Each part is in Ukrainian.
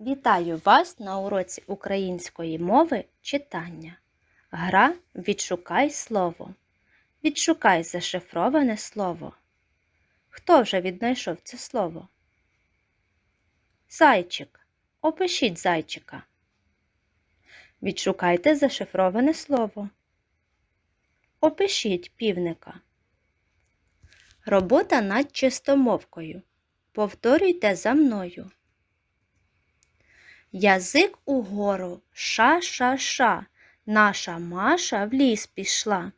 Вітаю вас на уроці української мови читання. Гра Відшукай слово. Відшукай зашифроване слово. Хто вже віднайшов це слово? Зайчик. Опишіть зайчика. Відшукайте зашифроване слово. Опишіть півника. Робота над чистомовкою. Повторюйте за мною. Язик угору, ша-ша-ша, наша Маша в ліс пішла.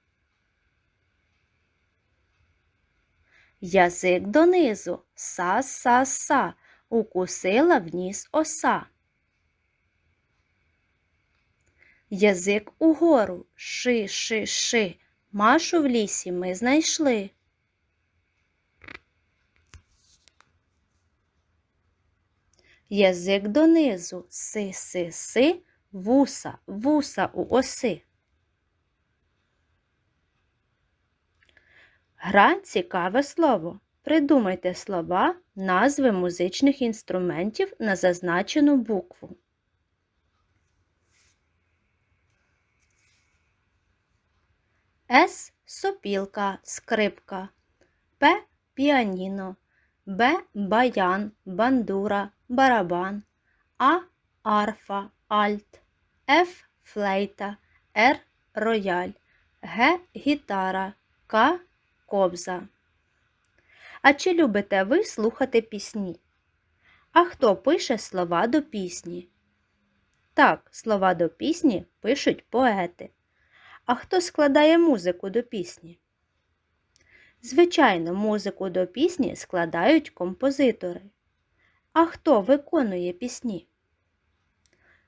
Язик донизу, са-са-са, укусила в ніс оса. Язик угору, ши-ши-ши, Машу в лісі ми знайшли. Язик донизу, си-си-си, вуса, вуса у оси. Гра цікаве слово. Придумайте слова, назви музичних інструментів на зазначену букву. С сопілка, скрипка, П піаніно, Б баян, бандура, барабан, А арфа, альт, Ф флейта, Р рояль, Г гітара, К кобза. А чи любите ви слухати пісні? А хто пише слова до пісні? Так, слова до пісні пишуть поети. А хто складає музику до пісні? Звичайно, музику до пісні складають композитори. А хто виконує пісні?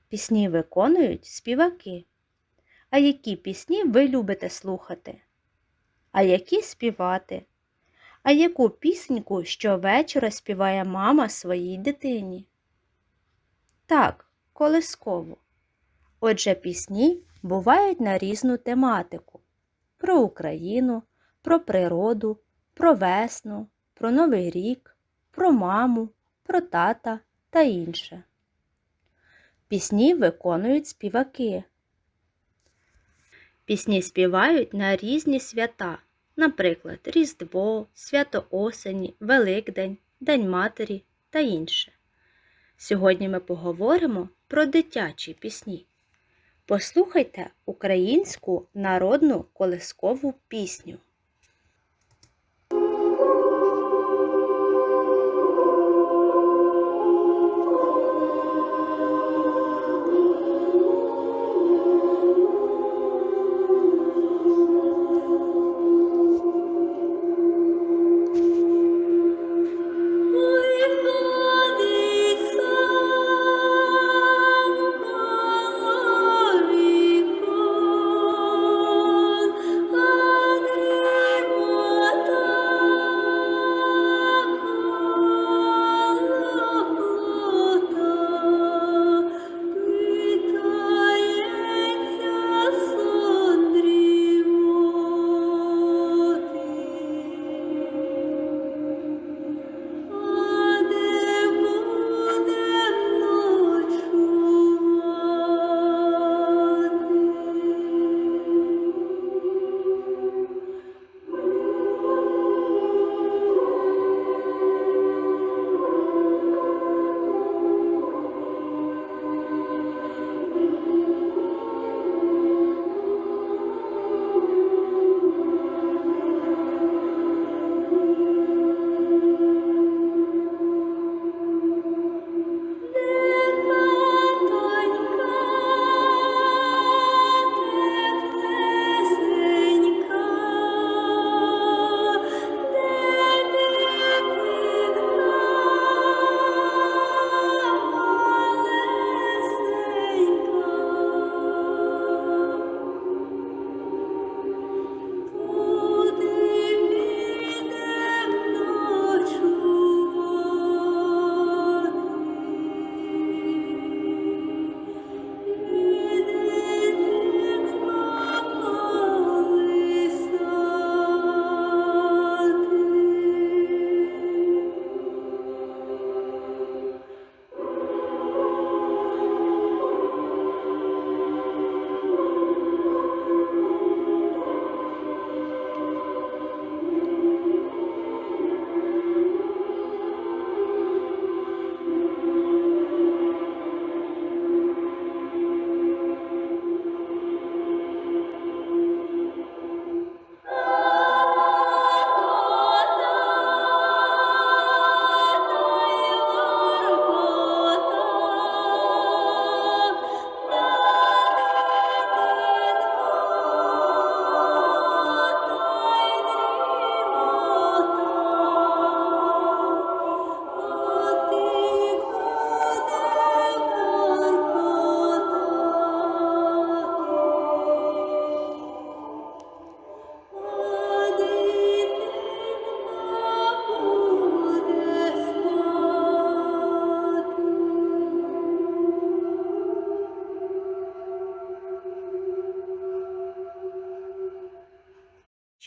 Пісні виконують співаки. А які пісні ви любите слухати? А які співати? А яку пісеньку щовечора співає мама своїй дитині? Так, колискову. Отже, пісні бувають на різну тематику: про Україну, про природу, про весну, про Новий рік, про маму, про тата та інше. Пісні виконують співаки. Пісні співають на різні свята, наприклад, Різдво, Свято Осені, Великдень, День Матері та інше. Сьогодні ми поговоримо про дитячі пісні. Послухайте українську народну колискову пісню.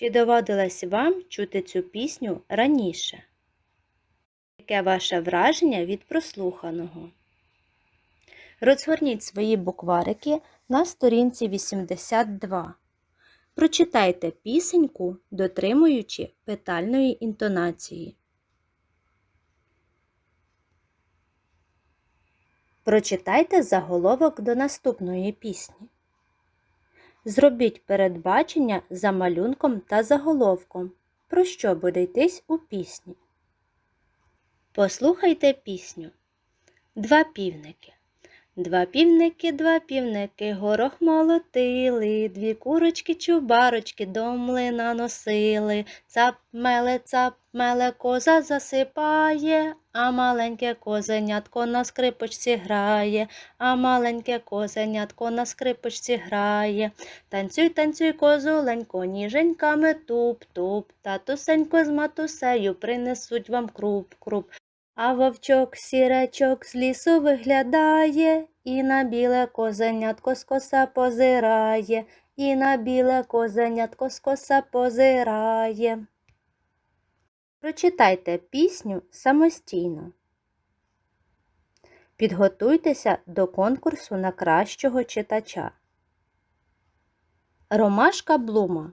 Чи доводилось вам чути цю пісню раніше? Яке ваше враження від прослуханого? Розгорніть свої букварики на сторінці 82. Прочитайте пісеньку, дотримуючи питальної інтонації. Прочитайте заголовок до наступної пісні. Зробіть передбачення за малюнком та заголовком, про що буде йтись у пісні. Послухайте пісню. Два півники. Два півники, два півники, горох молотили, дві курочки, чубарочки до млина носили. Цап меле, цап меле, коза засипає, а маленьке козенятко на скрипочці грає, а маленьке козенятко на скрипочці грає. Танцюй, танцюй, козуленько, ніженьками туп-туп, татусенько з матусею принесуть вам круп-круп. А вовчок сіречок з лісу виглядає, і на біле козенятко з коса позирає, і на біле козенятко з коса позирає. Прочитайте пісню самостійно. Підготуйтеся до конкурсу на кращого читача. Ромашка Блума.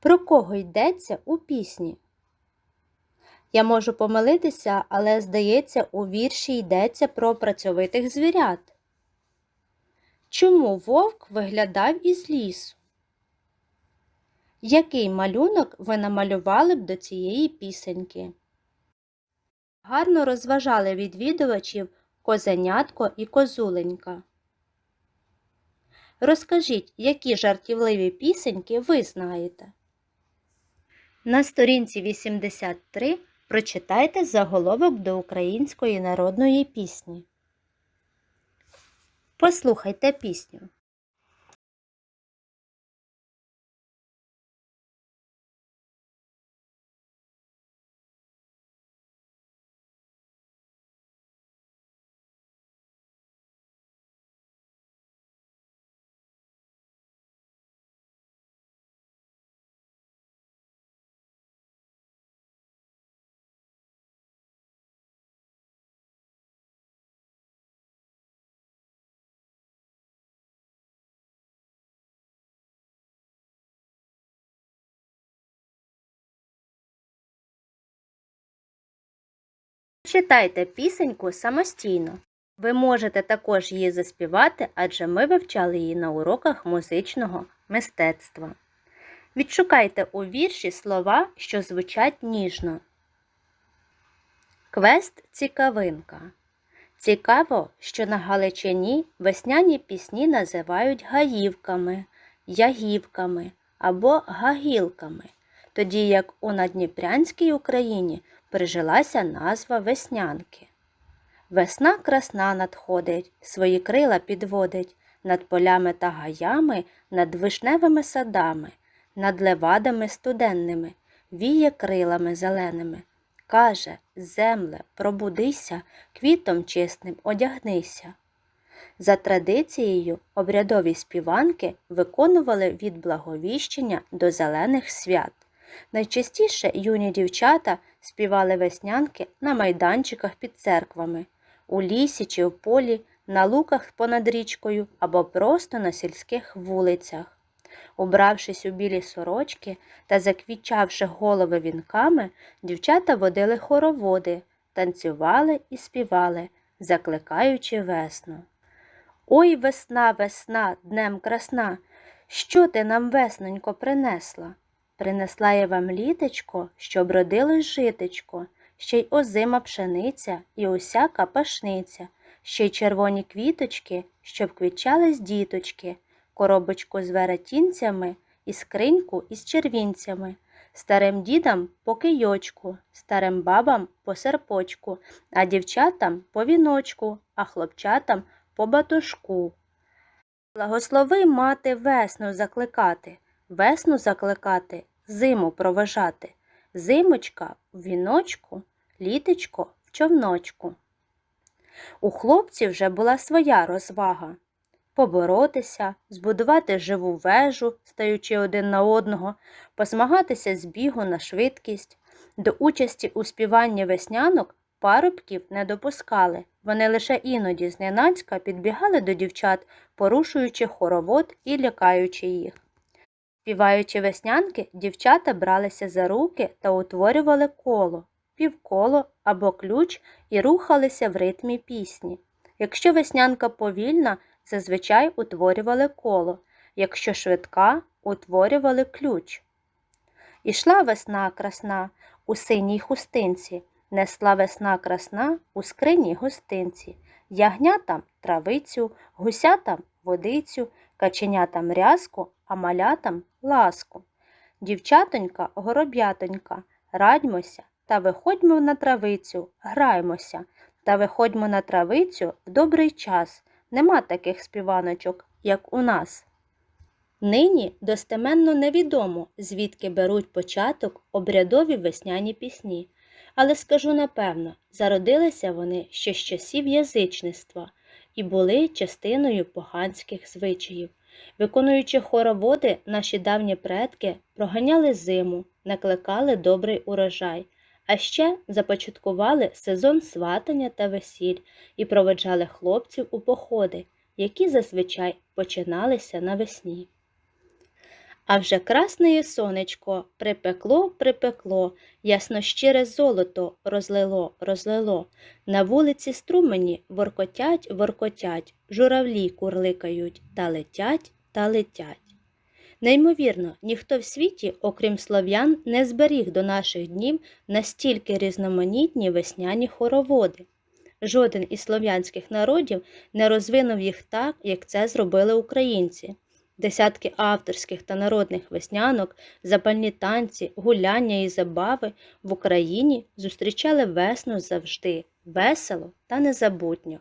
Про кого йдеться у пісні? Я можу помилитися, але, здається, у вірші йдеться про працьовитих звірят. Чому вовк виглядав із лісу? Який малюнок ви намалювали б до цієї пісеньки? Гарно розважали відвідувачів козенятко і козуленька. Розкажіть, які жартівливі пісеньки ви знаєте. На сторінці 83 Прочитайте заголовок до української народної пісні. Послухайте пісню. Читайте пісеньку самостійно. Ви можете також її заспівати, адже ми вивчали її на уроках музичного мистецтва. Відшукайте у вірші слова, що звучать ніжно. Квест цікавинка. Цікаво, що на Галичині весняні пісні називають гаївками, ягівками або гагілками, тоді як у Надніпрянській Україні прижилася назва веснянки. Весна красна надходить, свої крила підводить над полями та гаями, над вишневими садами, над левадами студенними, віє крилами зеленими. Каже Земле, пробудися, квітом чистим одягнися. За традицією, обрядові співанки виконували від благовіщення до зелених свят. Найчастіше юні дівчата співали веснянки на майданчиках під церквами, у лісі чи в полі, на луках понад річкою або просто на сільських вулицях. Убравшись у білі сорочки та заквічавши голови вінками, дівчата водили хороводи, танцювали і співали, закликаючи весну. Ой весна, весна, днем красна, що ти нам, веснонько, принесла? Принесла я вам літечко, щоб родилось житечко, ще й озима пшениця і усяка пашниця, ще й червоні квіточки, щоб квітчались діточки, коробочку з веретінцями і скриньку із червінцями, старим дідам по кийочку, старим бабам по серпочку, а дівчатам по віночку, а хлопчатам по батушку. Благослови мати весну закликати весну закликати, зиму проважати, зимочка в віночку, літечко в човночку. У хлопців вже була своя розвага. поборотися, збудувати живу вежу, стаючи один на одного, позмагатися з бігу на швидкість. До участі у співанні веснянок парубків не допускали. Вони лише іноді зненацька підбігали до дівчат, порушуючи хоровод і лякаючи їх. Співаючи веснянки, дівчата бралися за руки та утворювали коло, півколо або ключ і рухалися в ритмі пісні. Якщо веснянка повільна, зазвичай утворювали коло, якщо швидка, утворювали ключ. Ішла весна красна у синій хустинці, несла весна красна у скриній гостинці, ягнятам травицю, гусятам водицю, каченятам рязку, а малятам ласку. Дівчатонька, гороб'ятонька, радьмося та виходьмо на травицю, граймося, та виходьмо на травицю в добрий час. Нема таких співаночок, як у нас. Нині достеменно невідомо, звідки беруть початок обрядові весняні пісні, але скажу напевно, зародилися вони ще з часів язичництва і були частиною поганських звичаїв. Виконуючи хороводи, наші давні предки проганяли зиму, накликали добрий урожай, а ще започаткували сезон сватання та весіль і проведжали хлопців у походи, які зазвичай починалися навесні. А вже красне сонечко припекло, припекло, ясно-щире золото розлило, розлило. На вулиці струмені воркотять, воркотять, журавлі курликають та летять, та летять. Неймовірно, ніхто в світі, окрім слов'ян, не зберіг до наших днів настільки різноманітні весняні хороводи. Жоден із слов'янських народів не розвинув їх так, як це зробили українці. Десятки авторських та народних веснянок, запальні танці, гуляння і забави в Україні зустрічали весну завжди весело та незабутньо.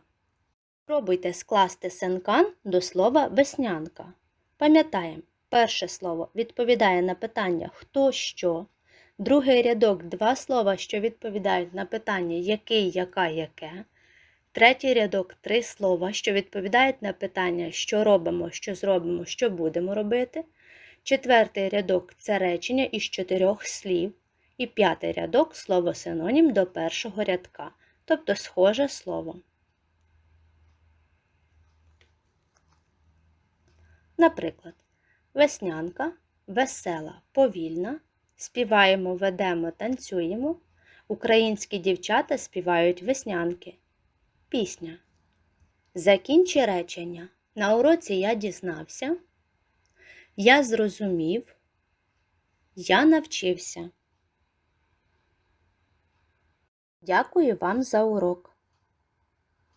Пробуйте скласти сенкан до слова веснянка. Пам'ятаємо, перше слово відповідає на питання хто що, другий рядок два слова, що відповідають на питання який, яка, яке. Третій рядок три слова, що відповідають на питання, що робимо, що зробимо, що будемо робити. Четвертий рядок це речення із чотирьох слів. І п'ятий рядок слово синонім до першого рядка, тобто схоже слово. Наприклад, веснянка, весела, повільна, співаємо, ведемо, танцюємо. Українські дівчата співають веснянки. Пісня. Закінчи речення. На уроці я дізнався. Я зрозумів. Я навчився. Дякую вам за урок.